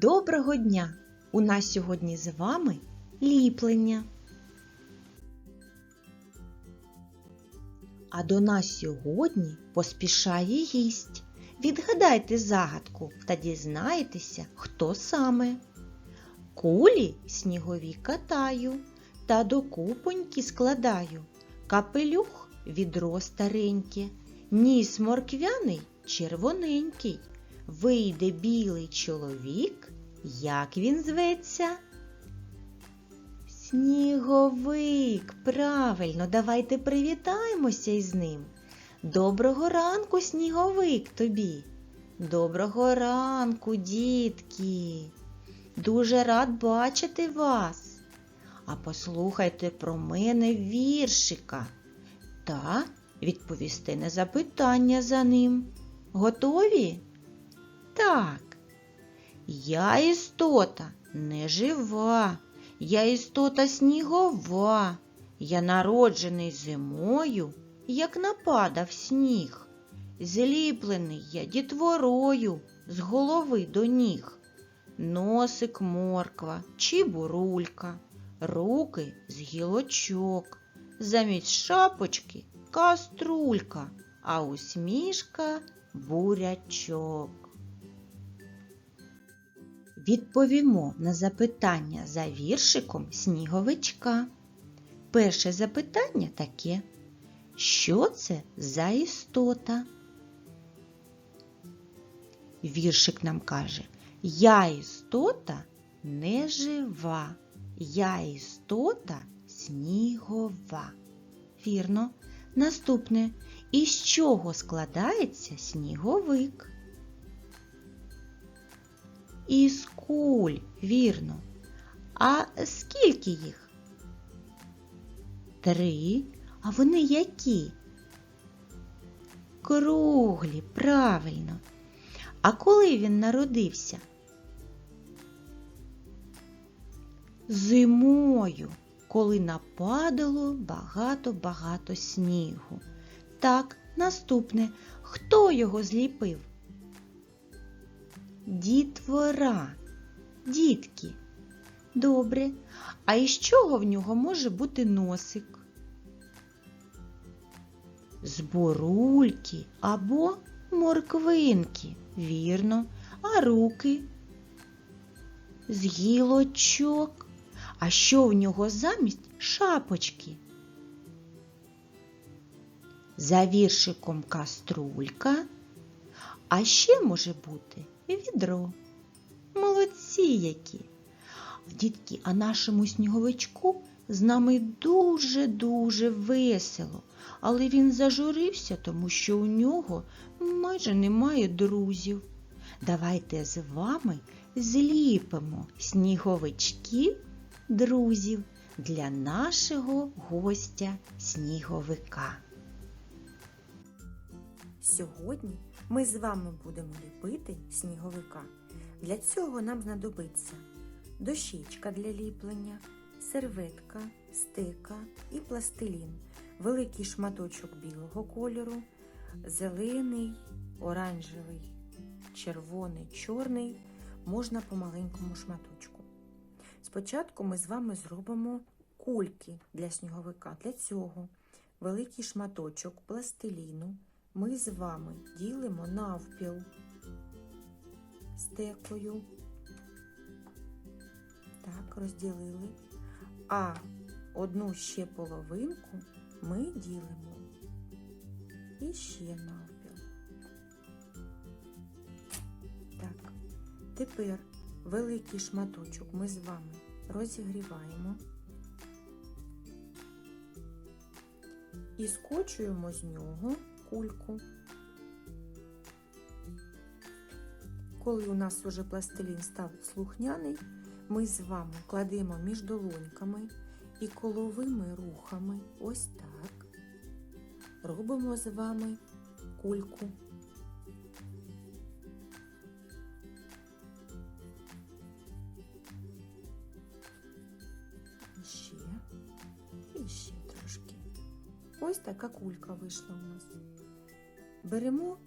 Доброго дня! У нас сьогодні з вами ліплення. А до нас сьогодні поспішає гість. Відгадайте загадку та дізнаєтеся, хто саме. Кулі снігові катаю та до купоньки складаю. Капелюх відро стареньке, ніс морквяний червоненький. Вийде білий чоловік, як він зветься? Сніговик, правильно, давайте привітаємося із ним. Доброго ранку, сніговик тобі. Доброго ранку, дітки. Дуже рад бачити вас. А послухайте про мене віршика та відповісти на запитання за ним. Готові? Так. Я істота не жива, я істота снігова. Я народжений зимою, як нападав сніг. Зліплений я дітворою з голови до ніг. Носик морква чи бурулька, руки з гілочок, замість шапочки каструлька, а усмішка бурячок. Відповімо на запитання за віршиком сніговичка. Перше запитання таке. Що це за істота? Віршик нам каже: Я істота не жива, я істота снігова. Вірно. Наступне. Із чого складається сніговик? Із куль, вірно. А скільки їх? Три. А вони які? Круглі, правильно. А коли він народився? Зимою, коли нападало багато-багато снігу. Так, наступне. Хто його зліпив? Дітвора, дітки. Добре. А із чого в нього може бути носик? З бурульки або морквинки, вірно, а руки? З гілочок. А що в нього замість шапочки? За віршиком каструлька, а ще може бути відро. Молодці які. Дітки, а нашому сніговичку з нами дуже-дуже весело, але він зажурився, тому що у нього майже немає друзів. Давайте з вами зліпимо сніговичків друзів для нашого гостя сніговика. Сьогодні ми з вами будемо ліпити сніговика. Для цього нам знадобиться дощечка для ліплення, серветка, стека і пластилін, великий шматочок білого кольору, зелений, оранжевий, червоний, чорний, можна по маленькому шматочку. Спочатку ми з вами зробимо кульки для сніговика. Для цього великий шматочок пластиліну ми з вами ділимо навпіл стекою. Так, розділили. А одну ще половинку ми ділимо і ще навпіл. Так, тепер великий шматочок ми з вами розігріваємо і скочуємо з нього кульку. Коли у нас уже пластилін став слухняний, ми з вами кладемо між долоньками і коловими рухами, ось так, робимо з вами кульку. І ще, і ще трошки. Ось така кулька вийшла у нас. Беремо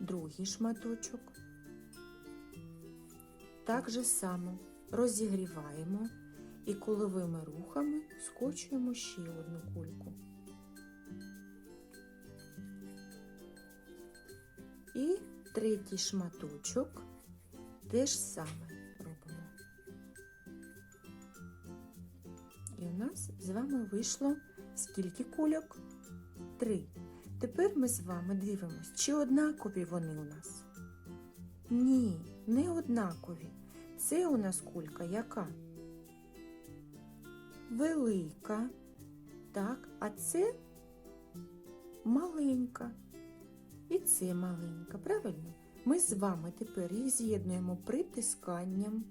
другий шматочок так же само розігріваємо і коловими рухами скочуємо ще одну кульку. І третій шматочок те ж саме робимо. І у нас з вами вийшло скільки кульок? Три. Тепер ми з вами дивимось, чи однакові вони у нас. Ні, не однакові. Це у нас кулька яка? Велика. Так, а це маленька. І це маленька, правильно? Ми з вами тепер їх з'єднуємо притисканням.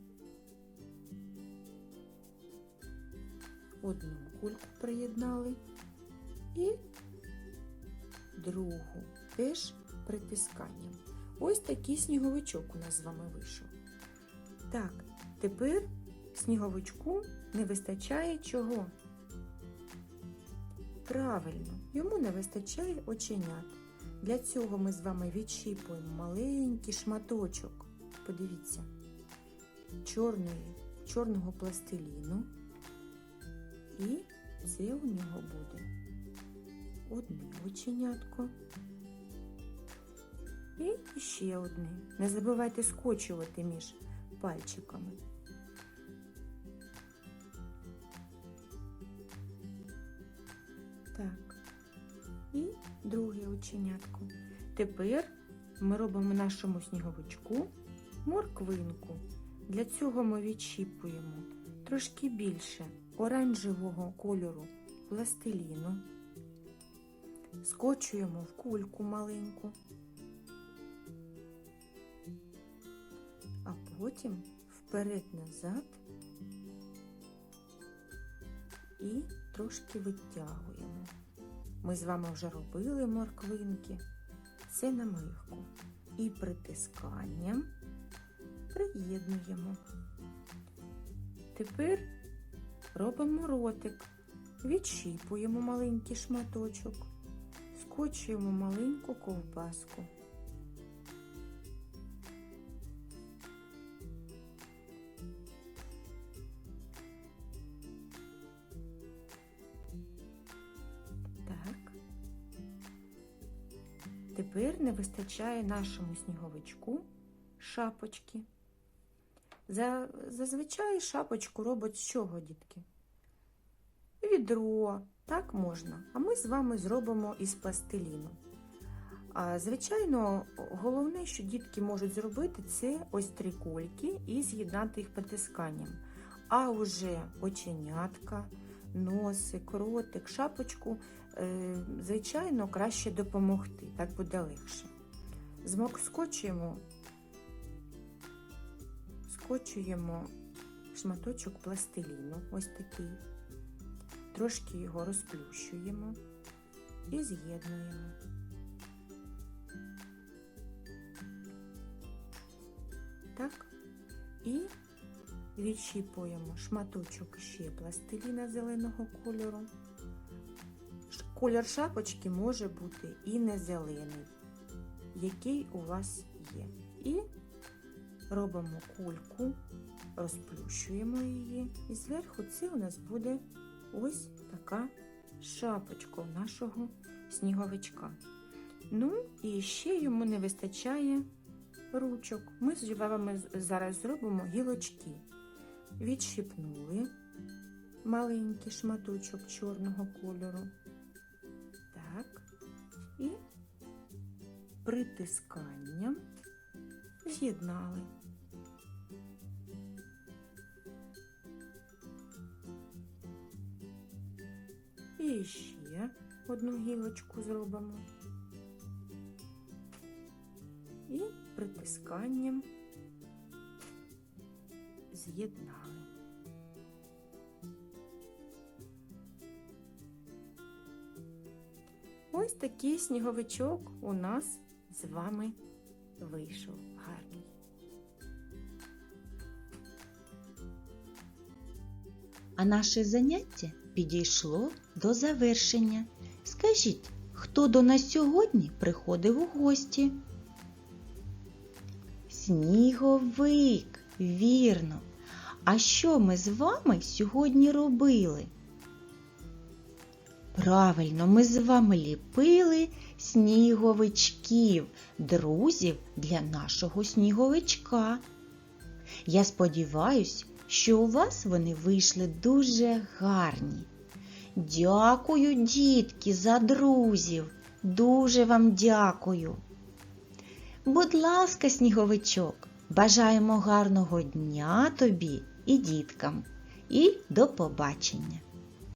Одну кульку приєднали і другу теж притисканням. Ось такий сніговичок у нас з вами вийшов. Так, тепер сніговичку не вистачає чого? Правильно, йому не вистачає оченят. Для цього ми з вами відщіпуємо маленький шматочок. Подивіться, чорної, чорного пластиліну. І це у нього буде одне оченятко. І ще одне. Не забувайте скочувати між пальчиками. Так. І друге оченятко. Тепер ми робимо нашому сніговичку морквинку. Для цього ми відщіпуємо трошки більше оранжевого кольору пластиліну, скочуємо в кульку маленьку, а потім вперед-назад і трошки витягуємо. Ми з вами вже робили морквинки. Це намивку. І притисканням приєднуємо. Тепер робимо ротик, відщіпуємо маленький шматочок, скочуємо маленьку ковбаску. Так. Тепер не вистачає нашому сніговичку шапочки. За, зазвичай шапочку робить з чого, дітки? Відро, так можна. А ми з вами зробимо із пластиліну. Звичайно, головне, що дітки можуть зробити, це ось три кульки і з'єднати їх притисканням. А уже оченятка, носик, ротик, шапочку, е, звичайно, краще допомогти, так буде легше. Змок скочуємо, скочуємо шматочок пластиліну, ось такий, трошки його розплющуємо і з'єднуємо. Так, і відщіпуємо шматочок ще пластиліна зеленого кольору. Колір шапочки може бути і не зелений, який у вас є. І робимо кульку, розплющуємо її, і зверху це у нас буде ось така шапочка у нашого сніговичка. Ну, і ще йому не вистачає ручок. Ми з вами зараз зробимо гілочки. Відщипнули маленький шматочок чорного кольору. Так. І притисканням з'єднали. І ще одну гілочку зробимо. І притисканням з'єднали. Ось такий сніговичок у нас з вами вийшов гарний. А наше заняття підійшло до завершення. Скажіть, хто до нас сьогодні приходив у гості? Сніговик. Вірно. А що ми з вами сьогодні робили? Правильно, ми з вами ліпили сніговичків, друзів для нашого сніговичка. Я сподіваюсь, що у вас вони вийшли дуже гарні. Дякую, дітки, за друзів. Дуже вам дякую. Будь ласка, сніговичок, бажаємо гарного дня тобі і діткам. І до побачення!